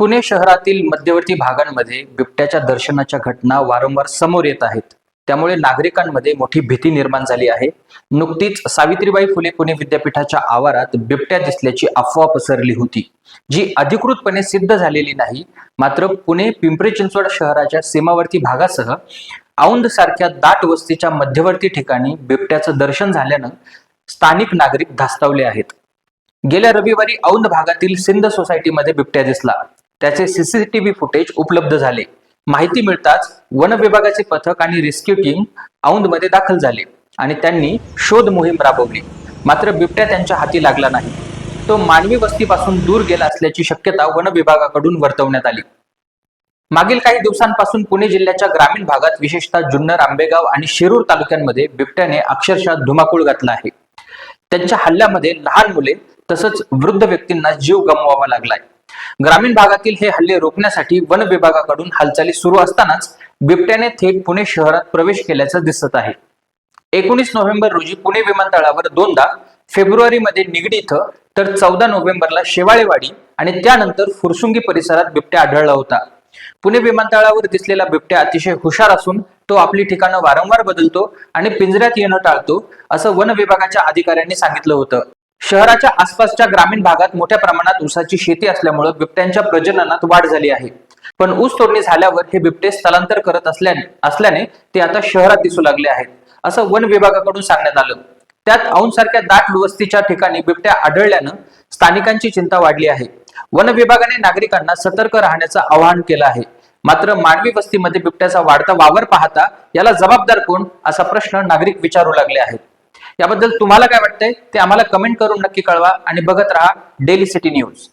पुणे शहरातील मध्यवर्ती भागांमध्ये बिबट्याच्या दर्शनाच्या घटना वारंवार समोर येत आहेत. त्यामुळे नागरिकांमध्ये मोठी भीती निर्माण झाली आहे. नुकतीच सावित्रीबाई फुले पुणे विद्यापीठाच्या आवारात बिबट्या दिसल्याची अफवा पसरली होती जी अधिकृतपणे सिद्ध झालेली नाही. मात्र पुणे पिंपरी चिंचवड शहराच्या सीमावर्ती भागासह औंध सारख्या दाट वस्तीच्या मध्यवर्ती ठिकाणी बिबट्याचं दर्शन झाल्यानं स्थानिक नागरिक धास्तावले आहेत. गेल्या रविवारी औंध भागातील सिंध सोसायटीमध्ये बिबट्या दिसला. त्याचे सीसीटीव्ही फुटेज उपलब्ध झाले. माहिती मिळताच वन विभागाचे पथक आणि रेस्क्यू टीम औंधमध्ये दाखल झाले आणि त्यांनी शोध मोहीम राबवली. मात्र बिबट्या त्यांच्या हाती लागला नाही. तो मानवी वस्तीपासून दूर गेला असल्याची शक्यता वन विभागाकडून वर्तवण्यात आली. मागील काही दिवसांपासून पुणे जिल्ह्याच्या ग्रामीण भागात विशेषतः जुन्नर आंबेगाव आणि शिरूर तालुक्यांमध्ये बिबट्याने अक्षरशः धुमाकूळ घातला आहे. त्यांच्या हल्ल्यामध्ये लहान मुले तसंच वृद्ध व्यक्तींना जीव गमवावा लागलाय. ग्रामीण भागातील हे हल्ले रोखण्यासाठी वन विभागाकडून हालचाली सुरू असतानाच बिबट्याने थेट पुणे शहरात प्रवेश केल्याचं दिसत आहे. एकोणीस नोव्हेंबर रोजी पुणे विमानतळावर दोनदा फेब्रुवारीमध्ये निगडी इथं तर चौदा नोव्हेंबरला शेवाळेवाडी आणि त्यानंतर फुरसुंगी परिसरात बिबट्या आढळला होता. पुणे विमानतळावर दिसलेला बिबट्या अतिशय हुशार असून तो आपली ठिकाणं वारंवार बदलतो आणि पिंजऱ्यात येणं टाळतो असं वन विभागाच्या अधिकाऱ्यांनी सांगितलं होतं. शहराच्या आसपासच्या ग्रामीण भागात मोठ्या प्रमाणात ऊसाची शेती असल्यामुळे बिबट्यांच्या प्रजननात वाढ झाली आहे. पण ऊस तोडणी झाल्यावर हे बिबटे स्थलांतर करत असल्याने असल्याने ते आता शहरात दिसू लागले आहेत असं वन विभागाकडून सांगण्यात आलं. त्यात औंधसारख्या दाट वस्तीच्या ठिकाणी बिबट्या आढळल्यानं स्थानिकांची चिंता वाढली आहे. वन विभागाने नागरिकांना सतर्क राहण्याचं आवाहन केलं आहे. मात्र मानवी वस्तीमध्ये बिबट्याचा वाढता वावर पाहता याला जबाबदार कोण असा प्रश्न नागरिक विचारू लागले आहेत. याबद्दल तुम्हाला काय वाटतंय ते आम्हाला कमेंट करून नक्की कळवा आणि बघत राहा डेली सिटी न्यूज